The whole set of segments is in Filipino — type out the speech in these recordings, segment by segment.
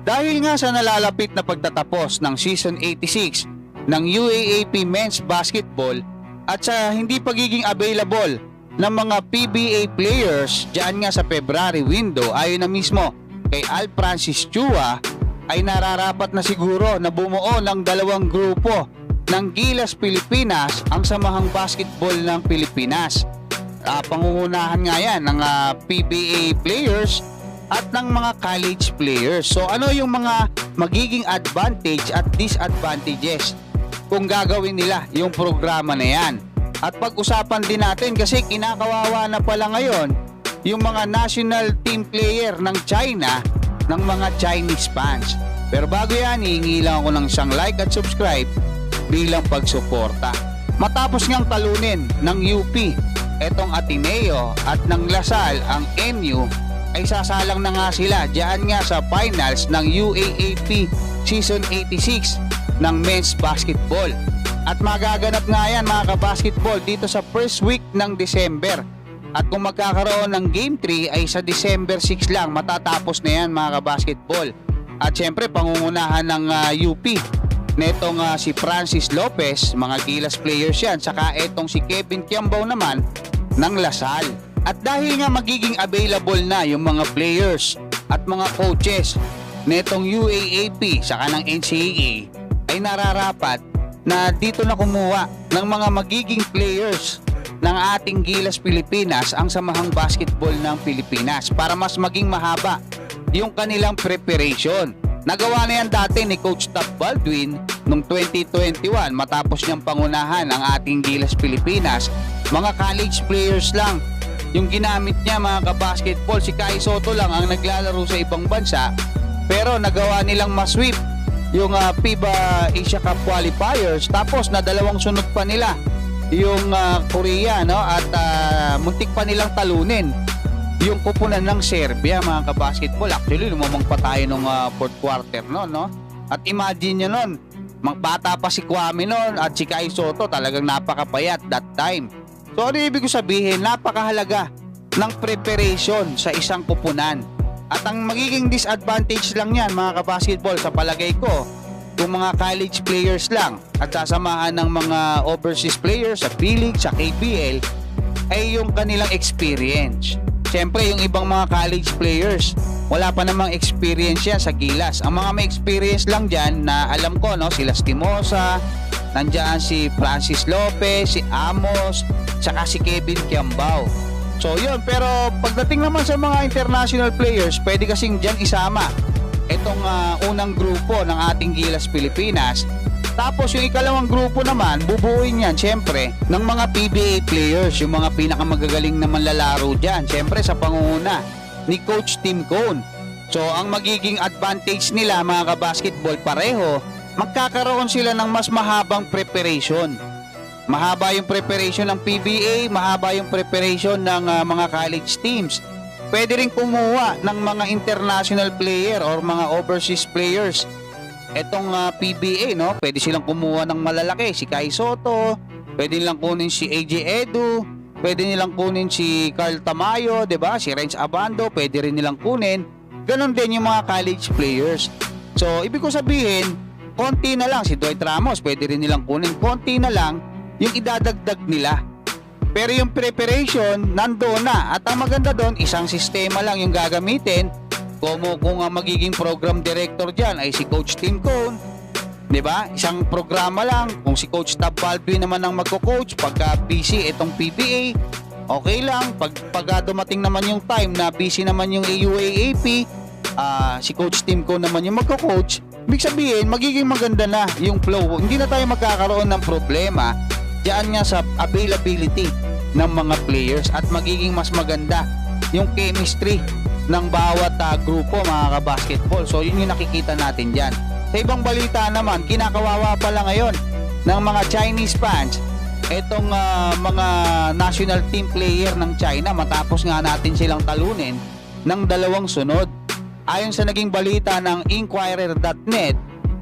Dahil nga sa nalalapit na pagtatapos ng Season 86 ng UAAP Men's Basketball at sa hindi pagiging available ng mga PBA players dyan nga sa February window ayon na mismo kay Al Francis Chua ay nararapat na siguro na bumuo ng dalawang grupo ng Gilas Pilipinas ang Samahang Basketball ng Pilipinas. Ah, pangungunahan nga yan ng ah, PBA players at ng mga college players. So ano yung mga magiging advantage at disadvantages kung gagawin nila yung programa na yan. At pag-usapan din natin kasi kinakawawa na pala ngayon yung mga national team player ng China ng mga Chinese fans. Pero bago yan, hihingi lang ako ng isang like at subscribe bilang pagsuporta. Matapos ngang talunin ng UP etong Ateneo at ng Lasal ang NU ay sasalang na nga sila diyan nga sa finals ng UAAP Season 86 ng men's basketball. At magaganap nga yan mga kabasketball dito sa first week ng December. At kung magkakaroon ng Game 3 ay sa December 6 lang matatapos na yan mga kabasketball. At syempre pangungunahan ng ah, UP netong ah, si Francis Lopez, mga Gilas players yan, saka etong si Kevin Kiambao naman ng Lasal. At dahil nga magiging available na yung mga players at mga coaches netong UAAP saka ng NCAA ay nararapat na dito na kumuha ng mga magiging players ng ating Gilas Pilipinas ang Samahang Basketball ng Pilipinas para mas maging mahaba yung kanilang preparation. Nagawa na yan dati ni Coach Top Baldwin noong 2021 matapos niyang pangunahan ang ating Gilas Pilipinas. Mga college players lang yung ginamit niya mga kabasketball. Si Kai Soto lang ang naglalaro sa ibang bansa pero nagawa nilang masweep yung ah, FIBA Asia Cup qualifiers. Tapos na dalawang sunod pa nila yung ah, Korea no? At ah, muntik pa nilang talunin yung kupunan ng Serbia mga kabasketball. Actually lumamang pa tayo nung ah, fourth quarter no no? At imagine nyo nun mga bata pa si Kwame nun at si Kai Soto talagang napakapayat that time so ano ibig ko sabihin napakahalaga ng preparation sa isang kupunan at ang magiging disadvantage lang yan mga kabasketball sa palagay ko kung mga college players lang at sasamahan ng mga overseas players sa P-League, sa KPL ay yung kanilang experience. Siyempre yung ibang mga college players wala pa namang experience yan sa Gilas. Ang mga may experience lang dyan na alam ko no, sila Stimosa, nandiyan si Francis Lopez, si Amos, saka si Kevin Kiambao. So yun, pero pagdating naman sa mga international players, pwede kasing dyan isama itong ah, unang grupo ng ating Gilas Pilipinas. Tapos yung ikalawang grupo naman, bubuuin yan syempre ng mga PBA players, yung mga pinakamagagaling na manlalaro dyan. Syempre sa pangunguna ni Coach Tim Cone. So ang magiging advantage nila mga kabasketball pareho, magkakaroon sila ng mas mahabang preparation. Mahaba yung preparation ng PBA, mahaba yung preparation ng ah, mga college teams. Pwede rin kumuha ng mga international player or mga overseas players. Etong ah, PBA, no? Pwede silang kumuha ng malalaki, si Kai Soto, pwede nilang kunin si AJ Edu, pwede nilang kunin si Carl Tamayo, 'di ba? Si Renz Abando, pwede rin nilang kunin. Ganon din yung mga college players. So, ibig ko sabihin, konti na lang si Dwight Ramos, pwede rin nilang kunin konti na lang yung idadagdag nila. Pero yung preparation, nandoon na. At ang maganda doon, isang sistema lang yung gagamitin. Kung, kung ang magiging program director dyan ay si Coach Tim Cone, di ba? Isang programa lang. Kung si Coach Tab Baldwin naman ang magko-coach, pagka busy itong PBA, okay lang. Pag, pag dumating naman yung time na busy naman yung UAAP, ah, si Coach Tim Cone naman yung magko-coach, ibig sabihin, magiging maganda na yung flow. Hindi na tayo magkakaroon ng problema diyan nga sa availability ng mga players at magiging mas maganda yung chemistry ng bawat ah, grupo mga kabasketball. So yun yung nakikita natin diyan. Sa ibang balita naman, kinakawawa pala ngayon ng mga Chinese fans etong ah, mga national team player ng China matapos nga natin silang talunin ng dalawang sunod. Ayon sa naging balita ng Inquirer.net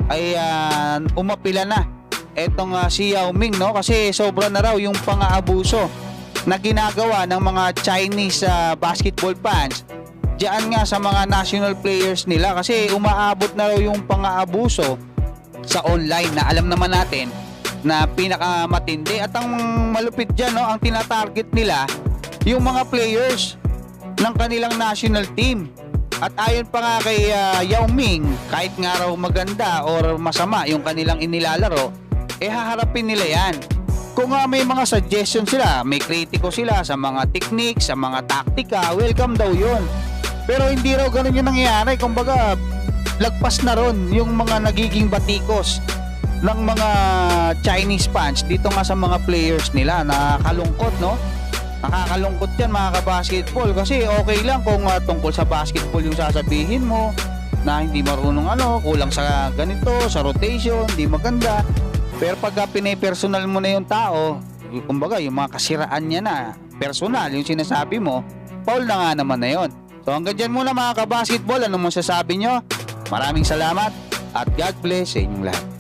ay ah, umapila na etong ah, si Yao Ming no? Kasi sobra na raw yung pang-aabuso na ginagawa ng mga Chinese ah, basketball fans diyan nga sa mga national players nila. Kasi umaabot na raw yung pang-aabuso sa online na alam naman natin na pinakamatindi. At ang malupit dyan no, ang tinatarget nila yung mga players ng kanilang national team at ayon pa nga kay ah, Yao Ming kahit nga raw maganda or masama yung kanilang inilalaro eh haharapin nila yan. Kung nga may mga suggestion sila may kritiko sila sa mga techniques sa mga taktika welcome daw yun. Pero hindi raw ganun yung nangyayari. Kumbaga lagpas na ron yung mga nagiging batikos ng mga Chinese fans dito nga sa mga players nila. Nakakalungkot no nakakalungkot yan mga kabasketball. Kasi okay lang kung ah, tungkol sa basketball yung sasabihin mo na hindi marunong ano kulang sa ganito sa rotation hindi maganda. Pero pag pinipersonal mo na yung tao kumbaga yung mga kasiraan niya na personal yung sinasabi mo foul na nga naman na yon so hanggang dyan muna mga kabasketball. Ano mo sasabi nyo maraming salamat at God bless sa inyong lahat